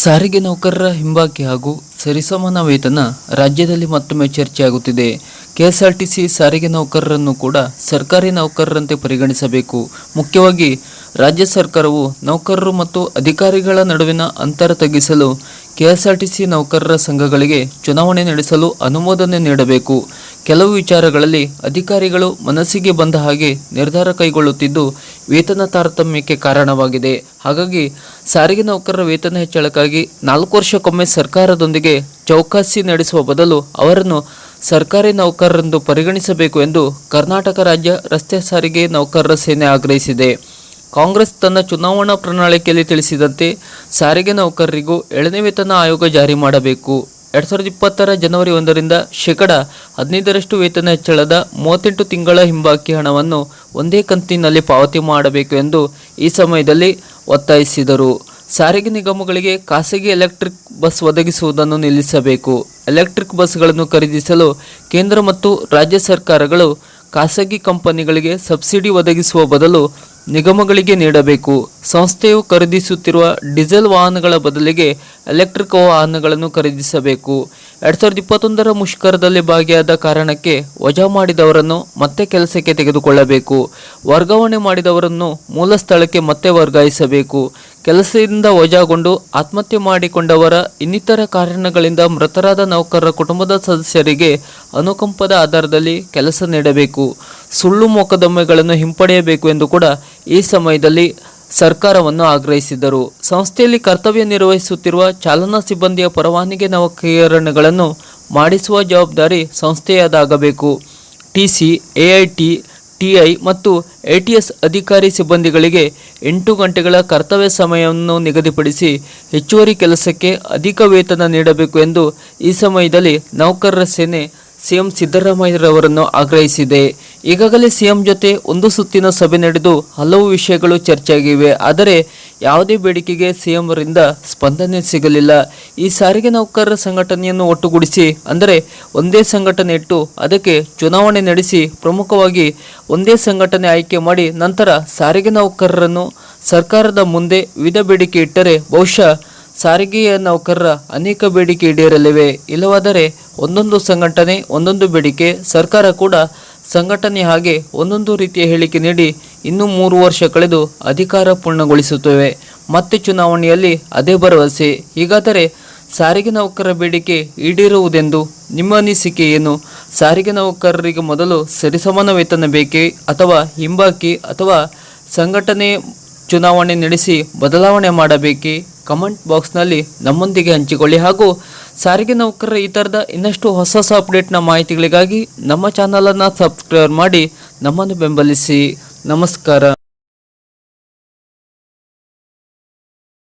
ಸಾರಿಗೆ ನೌಕರರ ಹಿಂಬಾಕಿ ಹಾಗೂ ಸರಿಸಮಾನ ವೇತನ ರಾಜ್ಯದಲ್ಲಿ ಮತ್ತೊಮ್ಮೆ ಚರ್ಚೆಯಾಗುತ್ತಿದೆ. ಕೆಎಸ್ಆರ್ಟಿಸಿ ಸಾರಿಗೆ ನೌಕರರನ್ನು ಕೂಡ ಸರ್ಕಾರಿ ನೌಕರರಂತೆ ಪರಿಗಣಿಸಬೇಕು. ಮುಖ್ಯವಾಗಿ ರಾಜ್ಯ ಸರ್ಕಾರವು ನೌಕರರು ಮತ್ತು ಅಧಿಕಾರಿಗಳ ನಡುವಿನ ಅಂತರ ತಗ್ಗಿಸಲು ಕೆಎಸ್ಆರ್ಟಿಸಿ ನೌಕರರ ಸಂಘಗಳಿಗೆ ಚುನಾವಣೆ ನಡೆಸಲು ಅನುಮೋದನೆ ನೀಡಬೇಕು. ಕೆಲವು ವಿಚಾರಗಳಲ್ಲಿ ಅಧಿಕಾರಿಗಳು ಮನಸ್ಸಿಗೆ ಬಂದ ಹಾಗೆ ನಿರ್ಧಾರ ಕೈಗೊಳ್ಳುತ್ತಿದ್ದು ವೇತನ ತಾರತಮ್ಯಕ್ಕೆ ಕಾರಣವಾಗಿದೆ. ಹಾಗಾಗಿ ಸಾರಿಗೆ ನೌಕರರ ವೇತನ ಹೆಚ್ಚಳಕ್ಕಾಗಿ ನಾಲ್ಕು ವರ್ಷಕ್ಕೊಮ್ಮೆ ಸರ್ಕಾರದೊಂದಿಗೆ ಚೌಕಾಸಿ ನಡೆಸುವ ಬದಲು ಅವರನ್ನು ಸರ್ಕಾರಿ ನೌಕರರೆಂದು ಪರಿಗಣಿಸಬೇಕು ಎಂದು ಕರ್ನಾಟಕ ರಾಜ್ಯ ರಸ್ತೆ ಸಾರಿಗೆ ನೌಕರರ ಸೇನೆ ಆಗ್ರಹಿಸಿದೆ. ಕಾಂಗ್ರೆಸ್ ತನ್ನ ಚುನಾವಣಾ ಪ್ರಣಾಳಿಕೆಯಲ್ಲಿ ತಿಳಿಸಿದಂತೆ ಸಾರಿಗೆ ನೌಕರರಿಗೂ ಏಳನೇ ವೇತನ ಆಯೋಗ ಜಾರಿ ಮಾಡಬೇಕು. ಎರಡು ಸಾವಿರದ ಇಪ್ಪತ್ತರ ಜನವರಿ ಒಂದರಿಂದ ಶೇಕಡ ಹದಿನೈದರಷ್ಟು ವೇತನ ಹೆಚ್ಚಳದ ಮೂವತ್ತೆಂಟು ತಿಂಗಳ ಹಿಂಬಾಕಿ ಹಣವನ್ನು ಒಂದೇ ಕಂತಿನಲ್ಲಿ ಪಾವತಿ ಮಾಡಬೇಕು ಎಂದು ಈ ಸಮಯದಲ್ಲಿ ಒತ್ತಾಯಿಸಿದರು. ಸಾರಿಗೆ ನಿಗಮಗಳಿಗೆ ಖಾಸಗಿ ಎಲೆಕ್ಟ್ರಿಕ್ ಬಸ್ ಒದಗಿಸುವುದನ್ನು ನಿಲ್ಲಿಸಬೇಕು. ಎಲೆಕ್ಟ್ರಿಕ್ ಬಸ್ಗಳನ್ನು ಖರೀದಿಸಲು ಕೇಂದ್ರ ಮತ್ತು ರಾಜ್ಯ ಸರ್ಕಾರಗಳು ಖಾಸಗಿ ಕಂಪನಿಗಳಿಗೆ ಸಬ್ಸಿಡಿ ಒದಗಿಸುವ ಬದಲು ನಿಗಮಗಳಿಗೆ ನೀಡಬೇಕು. ಸಂಸ್ಥೆಯು ಖರೀದಿಸುತ್ತಿರುವ ಡೀಸೆಲ್ ವಾಹನಗಳ ಬದಲಿಗೆ ಎಲೆಕ್ಟ್ರಿಕ್ ವಾಹನಗಳನ್ನು ಖರೀದಿಸಬೇಕು. ಎರಡ್ ಸಾವಿರದ ಇಪ್ಪತ್ತೊಂದರ ಮುಷ್ಕರದಲ್ಲಿ ಭಾಗಿಯಾದ ಕಾರಣಕ್ಕೆ ವಜಾ ಮಾಡಿದವರನ್ನು ಮತ್ತೆ ಕೆಲಸಕ್ಕೆ ತೆಗೆದುಕೊಳ್ಳಬೇಕು. ವರ್ಗಾವಣೆ ಮಾಡಿದವರನ್ನು ಮೂಲ ಸ್ಥಳಕ್ಕೆ ಮತ್ತೆ ವರ್ಗಾಯಿಸಬೇಕು. ಕೆಲಸದಿಂದ ವಜಾಗೊಂಡು ಆತ್ಮಹತ್ಯೆ ಮಾಡಿಕೊಂಡವರ ಇನ್ನಿತರ ಕಾರಣಗಳಿಂದ ಮೃತರಾದ ನೌಕರರ ಕುಟುಂಬದ ಸದಸ್ಯರಿಗೆ ಅನುಕಂಪದ ಆಧಾರದಲ್ಲಿ ಕೆಲಸ ನೀಡಬೇಕು. ಸುಳ್ಳು ಮೊಕದ್ದಮೆಗಳನ್ನು ಹಿಂಪಡೆಯಬೇಕು ಎಂದು ಕೂಡ ಈ ಸಮಯದಲ್ಲಿ ಸರ್ಕಾರವನ್ನು ಆಗ್ರಹಿಸಿದರು ಸಂಸ್ಥೆಯಲ್ಲಿ ಕರ್ತವ್ಯ ನಿರ್ವಹಿಸುತ್ತಿರುವ ಚಾಲನಾ ಸಿಬ್ಬಂದಿಯ ಪರವಾನಗಿ ನವಕರಣಗಳನ್ನು ಮಾಡಿಸುವ ಜವಾಬ್ದಾರಿ ಸಂಸ್ಥೆಯದಾಗಬೇಕು. ಟಿಸಿ, ಎಐಟಿ ಟಿಐ ಮತ್ತು ಎಟಿಎಸ್ ಅಧಿಕಾರಿ ಸಿಬ್ಬಂದಿಗಳಿಗೆ ಎಂಟು ಗಂಟೆಗಳ ಕರ್ತವ್ಯ ಸಮಯವನ್ನು ನಿಗದಿಪಡಿಸಿ ಹೆಚ್ಚುವರಿ ಕೆಲಸಕ್ಕೆ ಅಧಿಕ ವೇತನ ನೀಡಬೇಕು ಎಂದು ಈ ಸಮಯದಲ್ಲಿ ನೌಕರರ ಸೇನೆ ಸಿಎಂ ಸಿದ್ದರಾಮಯ್ಯರವರನ್ನು ಆಗ್ರಹಿಸಿದೆ. ಈಗಾಗಲೇ ಸಿಎಂ ಜೊತೆ ಒಂದು ಸುತ್ತಿನ ಸಭೆ ನಡೆದು ಹಲವು ವಿಷಯಗಳು ಚರ್ಚೆಯಾಗಿವೆ. ಆದರೆ ಯಾವುದೇ ಬೇಡಿಕೆಗೆ ಸಿಎಂರಿಂದ ಸ್ಪಂದನೆ ಸಿಗಲಿಲ್ಲ. ಈ ಸಾರಿಗೆ ನೌಕರರ ಸಂಘಟನೆಯನ್ನು ಒಟ್ಟುಗೂಡಿಸಿ, ಅಂದರೆ ಒಂದೇ ಸಂಘಟನೆ ಇಟ್ಟು ಅದಕ್ಕೆ ಚುನಾವಣೆ ನಡೆಸಿ ಪ್ರಮುಖವಾಗಿ ಒಂದೇ ಸಂಘಟನೆ ಆಯ್ಕೆ ಮಾಡಿ ನಂತರ ಸಾರಿಗೆ ನೌಕರರನ್ನು ಸರ್ಕಾರದ ಮುಂದೆ ವಿವಿಧ ಬೇಡಿಕೆ ಇಟ್ಟರೆ ಬಹುಶಃ ಸಾರಿಗೆಯ ನೌಕರರ ಅನೇಕ ಬೇಡಿಕೆ ಈಡೇರಲಿವೆ. ಇಲ್ಲವಾದರೆ ಒಂದೊಂದು ಸಂಘಟನೆ, ಒಂದೊಂದು ಬೇಡಿಕೆ, ಸರ್ಕಾರ ಕೂಡ ಸಂಘಟನೆ ಹಾಗೆ ಒಂದೊಂದು ರೀತಿಯ ಹೇಳಿಕೆ ನೀಡಿ ಇನ್ನೂ ಮೂರು ವರ್ಷ ಕಳೆದು ಅಧಿಕಾರ ಪೂರ್ಣಗೊಳಿಸುತ್ತವೆ. ಮತ್ತೆ ಚುನಾವಣೆಯಲ್ಲಿ ಅದೇ ಭರವಸೆ. ಹೀಗಾದರೆ ಸಾರಿಗೆ ನೌಕರರ ಬೇಡಿಕೆ ಈಡೇರುವುದೆಂದು ನಿಮ್ಮ ಅನಿಸಿಕೆ ಏನು? ಸಾರಿಗೆ ನೌಕರರಿಗೆ ಮೊದಲು ಸರಿಸಮಾನ ವೇತನ ಬೇಕೇ ಅಥವಾ ಹಿಂಬಾಕಿ ಅಥವಾ ಸಂಘಟನೆ ಚುನಾವಣೆ ನಡೆಸಿ ಬದಲಾವಣೆ ಮಾಡಬೇಕೇ? ಕಮೆಂಟ್ ಬಾಕ್ಸ್ನಲ್ಲಿ ನಮ್ಮೊಂದಿಗೆ ಹಂಚಿಕೊಳ್ಳಿ ಹಾಗೂ ಸಾರಿಗೆ ನೌಕರರ ಈ ಥರದ ಇನ್ನಷ್ಟು ಹೊಸ ಹೊಸ ಅಪ್ಡೇಟ್ನ ಮಾಹಿತಿಗಳಿಗಾಗಿ ನಮ್ಮ ಚಾನಲನ್ನು ಸಬ್ಸ್ಕ್ರೈಬ್ ಮಾಡಿ ನಮ್ಮನ್ನು ಬೆಂಬಲಿಸಿ. ನಮಸ್ಕಾರ.